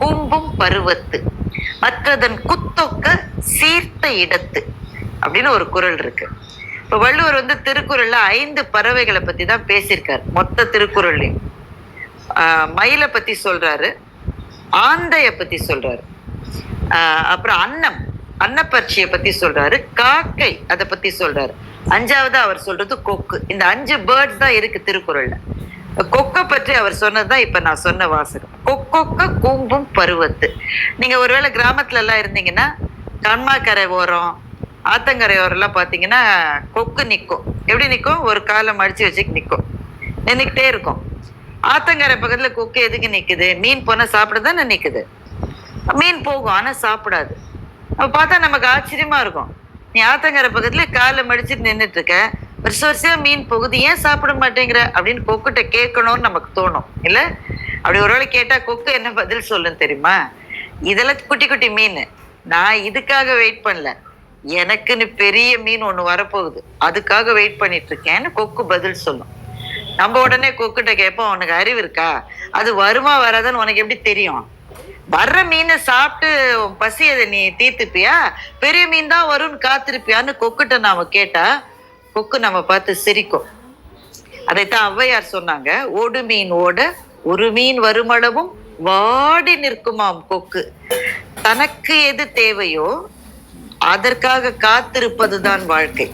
கும்பும் பருவத்து. மற்றதன் குத்தொக்க சீர்த்த இடத்து அப்படின்னு ஒரு குறள் இருக்கு. இப்ப வள்ளுவர் வந்து திருக்குறள்ல ஐந்து பறவைகளை பத்தி தான் பேசியிருக்காரு. மொத்த திருக்குறள்லையும் ஆஹ் மயிலை பத்தி சொல்றாரு. ஆந்தைய பத்தி சொல்றாரு. ஆஹ் அப்புறம் அன்னம் அன்னப்பட்சியை பத்தி சொல்றாரு. காக்கை அதை பத்தி சொல்றாரு. அஞ்சாவது அவர் சொல்றது கொக்கு. இந்த அஞ்சு பேர்ட்ஸ் தான் இருக்கு திருக்குறள்ல. கொக்கை பற்றி அவர் சொன்னதுதான் இப்ப நான் சொன்ன வாசகம். கொக்கொக்க கூம்பும் பருவத்து. நீங்க ஒருவேளை கிராமத்துல எல்லாம் இருந்தீங்கன்னா கண்மாக்கரை ஓரம் ஆத்தங்கரை ஓரம்லாம் பாத்தீங்கன்னா கொக்கு நிற்கும் எப்படி நிற்கும் ஒரு காலை மடிச்சு வச்சுட்டு நிற்கும் நின்னுக்கிட்டே இருக்கும். ஆத்தங்கரை பக்கத்துல கொக்கு எதுக்கு நிக்குது? மீன் போனா சாப்பிட தானே நிக்குது? மீன் போகும் ஆனா சாப்பிடாது. அப்ப பார்த்தா நமக்கு ஆச்சரியமா இருக்கும். நீ ஆத்தங்கரை பக்கத்துல காலை மடிச்சுட்டு நின்றுட்டு இருக்க வருஷ வருஷம் மீன் போகுது. ஏன் சாப்பிட மாட்டேங்கிற? அப்படின்னு கொக்குட்ட கேட்கணும்னு நமக்கு தோணும். இல்ல? அப்படி ஒரு வேளை கேட்டா கொக்கு என்ன பதில் சொல்லும் தெரியுமா? இதெல்லாம் குட்டி குட்டி மீன். நான் இதுக்காக வெயிட் பண்ணல. எனக்குன்னு பெரிய மீன் ஒன்று வரப்போகுது. அதுக்காக வெயிட் பண்ணிட்டு இருக்கேன்னு கொக்கு பதில் சொல்லும். நம்ம உடனே கொக்குட்ட கேட்போம் உனக்கு அறிவு இருக்கா? அது வருமா வராதுன்னு உனக்கு எப்படி தெரியும்? வர்ற மீனை சாப்பிட்டு உன் பசி அதை நீ தீர்த்துப்பியா? பெரிய மீன் தான் வரும்னு காத்திருப்பியான்னு கொக்குட்ட நாம கேட்டா கொக்கு நம்ம பார்த்து சிரிக்கும். அதைத்தான் ஔவையார் சொன்னாங்க ஓடு மீன் ஓட ஒரு மீன் வருமளவும் வாடி நிற்குமாம் கொக்கு. தனக்கு எது தேவையோ அதற்காக காத்திருப்பதுதான் வாழ்க்கை.